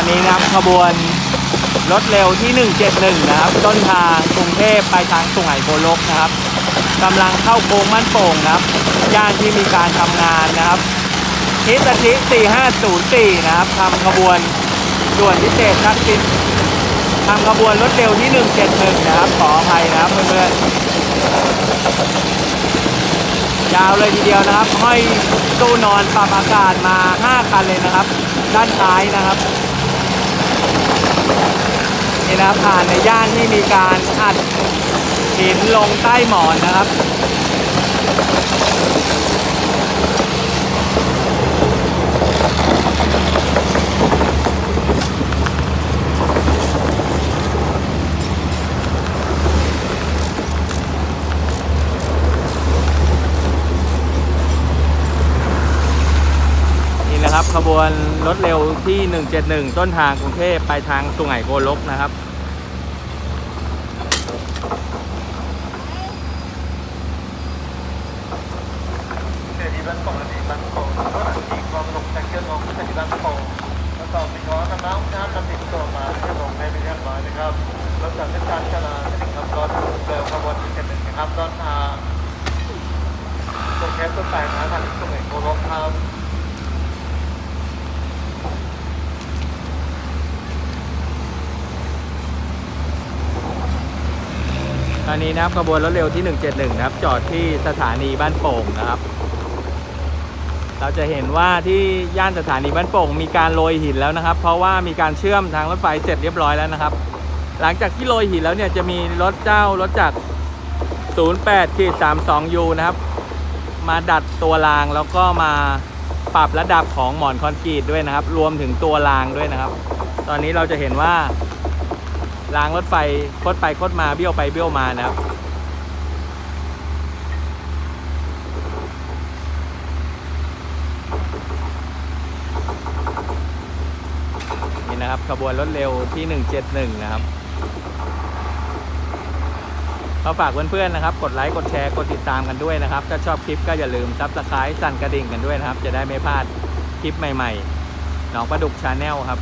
อนนี้นะครับขบวนรถเร็วที่ 171 นะครับ ต้นทางกรุงเทพไปทางสุไหงโกลกนะครับกำลังเข้าโค้งมั่นโป่งนะครับ ย่านที่มีการทำงานนะครับฮิตาชิ4504 นะครับทำขบวนด่วนพิเศษทักษิณทำขบวนรถเร็วที่ 171 นะครับ ขออภัยนะครับเพื่อนๆยาวเลยทีเดียวนะครับ ห้อยตู้นอนปรับอากาศมา 5 คันเลยนะครับ ด้านท้ายนะครับ นี่นะครับผ่านในย่านที่มีการอัดหินลงใต้หมอนนะครับ นะครับ ขบวนรถเร็วที่ 171 ต้นทางกรุงเทพไปทางสุไหงโกลกนะครับเสรีบ้านโป่งเสรีบ้านโป่งรถอีกความลงจากเชือกของเสรีบ้านโป่งแล้วต่อไปขอนำน้ำน้ำนำติดตัวมาที่ลงในเป็นเรียบร้อยนะครับรถจากเส้นทางจราจรครับรถเร็วขบวนที่เจ็ดหนึ่งนะครับต้นทางตรงแคปต้นแปลงนะทางตรงไหนโกลกครับ อนนี้นะครับขบวนรถเร็วที่ 171 นะครับ จอดที่สถานีบ้านโป่งนะครับ เราจะเห็นว่าที่ย่านสถานีบ้านโป่ง มีการโรยหินแล้วนะครับ เพราะว่ามีการเชื่อมทางรถไฟเสร็จเรียบร้อยแล้วนะครับ หลังจากที่โรยหินแล้วเนี่ยจะมีรถเจ้ารถจาก 08ขีด32 U นะครับ มาดัดตัวรางแล้วก็มาปรับระดับของหมอนคอนกรีตด้วยนะครับ รวมถึงตัวรางด้วยนะครับ ตอนนี้เราจะเห็นว่า รางรถไฟคดไปคดมาเบี้ยวไปเบี้ยวมานะครับนี่นะครับขบวนรถเร็วที่ 171 นะครับก็ฝากเพื่อนๆนะครับ กดไลค์ กดแชร์ กดติดตามกันด้วยนะครับ ถ้าชอบคลิปก็อย่าลืมซับสไครต์สั่นกระดิ่งกันด้วยนะครับ จะได้ไม่พลาดคลิปใหม่ๆ หนองประดุกชาแนลครับ